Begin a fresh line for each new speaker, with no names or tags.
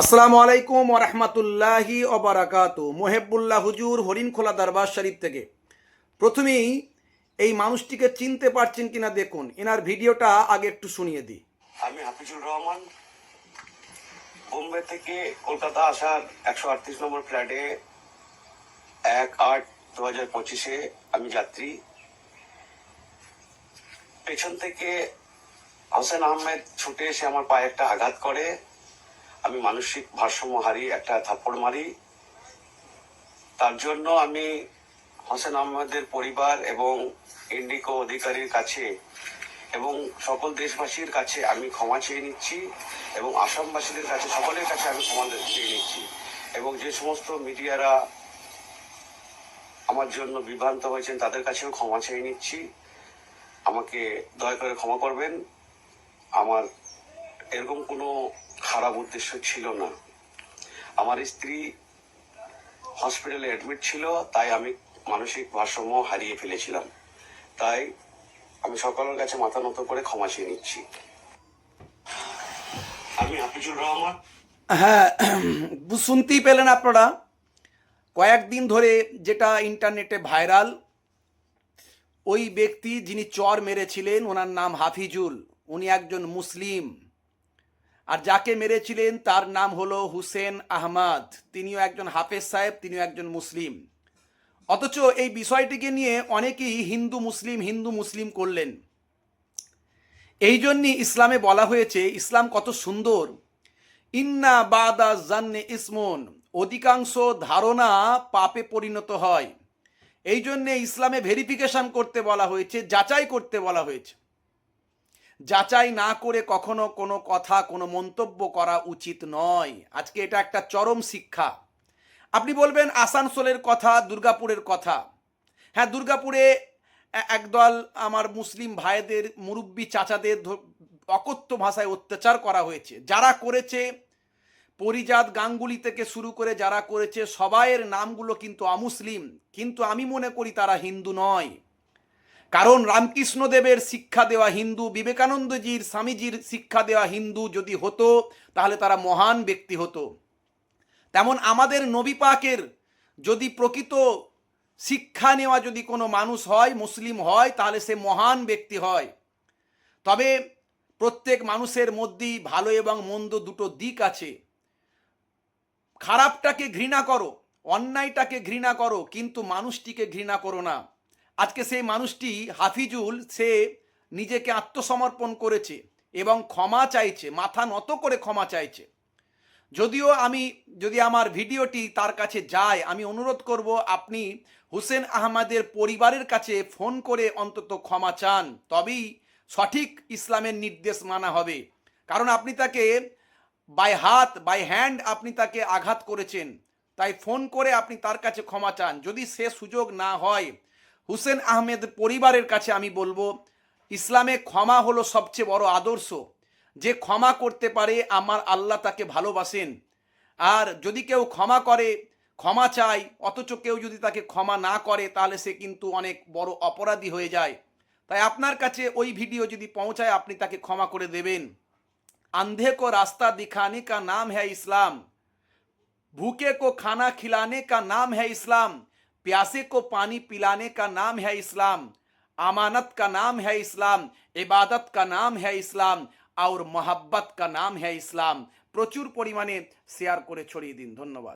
আসসালামু আলাইকুম ওরহমতুল্লাহি অবরাকাত মোহেবুল্লাহ হুজুর হরিণখোলা দরবার শরীফ থেকে। প্রথমেই এই মানুষটিকে চিনতে পারছেন কিনা দেখুন। এনার ভিডিওটা আগে একটু শুনিয়ে দিই।
আমি হাফিজুর রহমান। বোম্বে থেকে কলকাতা আসার একশো আটত্রিশ নম্বর ফ্ল্যাটে এক আট দু হাজার পঁচিশে আমি যাত্রী। পেছন থেকে হোসেন আহমেদ ছুটে এসে আমার পায়ে একটা আঘাত করে। আমি মানসিক ভারসাম্য হারিয়ে একটা থাপ্পড় মারি। তার জন্য আমি হোসেন আহমেদের পরিবার এবং ইন্ডিকো অধিকারীর কাছে এবং সকল দেশবাসীর কাছে আমি ক্ষমা চেয়ে নিচ্ছি এবং আসামবাসীদের কাছে, সকলের কাছে আমি ক্ষমা চেয়ে নিচ্ছি এবং যে সমস্ত মিডিয়ারা আমার জন্য বিভ্রান্ত হয়েছেন, তাদের কাছেও ক্ষমা চেয়ে নিচ্ছি। আমাকে দয়া করে ক্ষমা করবেন। আমার এরকম কোনো খারাপ উদ্দেশ্য ছিল না। আমার স্ত্রী হসপিটালে অ্যাডমিট ছিল, তাই আমি মানসিক ভারসাম্য হারিয়ে ফেলেছিলাম। তাই আমি সকলের কাছে মাথা নত করে ক্ষমা চেয়ে নিচ্ছি। আমি হাফিজুর রহমান।
হ্যাঁ শুনতেই পেলেন আপনারা, কয়েকদিন ধরে যেটা ইন্টারনেটে ভাইরাল ওই ব্যক্তি যিনি চর মেরেছিলেন, ওনার নাম হাফিজুল, উনি একজন মুসলিম। আর যাকে মেরেছিলেন তার নাম হলো হুসেন আহমদ। তিনিও একজন হাফেজ সাহেব, তিনিও একজন মুসলিম। অথচ এই বিষয়টিকে নিয়ে অনেকেই হিন্দু মুসলিম হিন্দু মুসলিম করলেন। এই জন্যই ইসলামে বলা হয়েছে, ইসলাম কত সুন্দর। ইন্না বাদা জান্নে ইসমন, অধিকাংশ ধারণা পাপে পরিণত হয়। এই জন্যে ইসলামে ভেরিফিকেশন করতে বলা হয়েছে, যাচাই করতে বলা হয়েছে। যাচাই না করে কখনো কোনো কথা, কোনো মন্তব্য করা উচিত নয়। আজকে এটা একটা চরম শিক্ষা। আপনি বলবেন, আসানসোলের কথা, দুর্গাপুরের কথা। হ্যাঁ দুর্গাপুরে একদল আমার মুসলিম ভাইদের মুরব্বী চাচাদের অকথ্য ভাষায় অত্যাচার করা হয়েছে। যারা করেছে, পরিজাত গাঙ্গুলি থেকে শুরু করে যারা করেছে, সবাইয়ের নামগুলো কিন্তু অমুসলিম। কিন্তু আমি মনে করি তারা হিন্দু নয়। কারণ রামকৃষ্ণদেবের শিক্ষা দেওয়া হিন্দু, বিবেকানন্দজির, স্বামীজির শিক্ষা দেওয়া হিন্দু যদি হতো, তাহলে তারা মহান ব্যক্তি হতো। তেমন আমাদের নবী পাকের যদি প্রকৃত শিক্ষা নেওয়া যদি কোনো মানুষ হয়, মুসলিম হয়, তাহলে সে মহান ব্যক্তি হয়। তবে প্রত্যেক মানুষের মধ্যেই ভালো এবং মন্দ দুটো দিক আছে। খারাপটাকে ঘৃণা করো, অন্যায়টাকে ঘৃণা করো, কিন্তু মানুষটিকে ঘৃণা করো না। আজকে সেই মানুষটি হাফিজুল, সে নিজেকে আত্মসমর্পণ করেছে এবং ক্ষমা চাইছে, মাথা নত করে ক্ষমা চাইছে। যদিও আমি, যদি আমার ভিডিওটি তার কাছে যায়, আমি অনুরোধ করব আপনি হুসেন আহমদের পরিবারের কাছে ফোন করে অন্তত ক্ষমা চান, তবেই সঠিক ইসলামের নির্দেশ মানা হবে। কারণ আপনি তাকে বাই হাত বাই হ্যান্ড আপনি তাকে আঘাত করেছেন, তাই ফোন করে আপনি তার কাছে ক্ষমা চান। যদি সে সুযোগ না হয় হুসেন আহমেদ পরিবারের কাছে আমি বলব, ইসলামে ক্ষমা হলো সবচেয়ে বড় আদর্শ। যে ক্ষমা করতে পারে, আমার আল্লাহ তাকে ভালোবাসেন। আর যদি কেউ ক্ষমা করে, ক্ষমা চায়, অথচ কেউ যদি তাকে ক্ষমা না করে, তাহলে সে কিন্তু অনেক বড় অপরাধী হয়ে যায়। তাই আপনার কাছে ওই ভিডিও যদি পৌঁছায়, আপনি তাকে ক্ষমা করে দেবেন। আন্ধে কো রাস্তা দিখানে কা নাম হ্যা ইসলাম, ভুকে কো খানা খিলানে কা নাম হ্যা ইসলাম। प्यासे को पानी पिलाने का नाम है इस्लाम अमानत का नाम है इस्लाम इबादत का नाम है इस्लाम और मोहब्बत का नाम है इस्लाम প্রচুর পরিমাণে শেয়ার করে ছড়িয়ে দিন ধন্যবাদ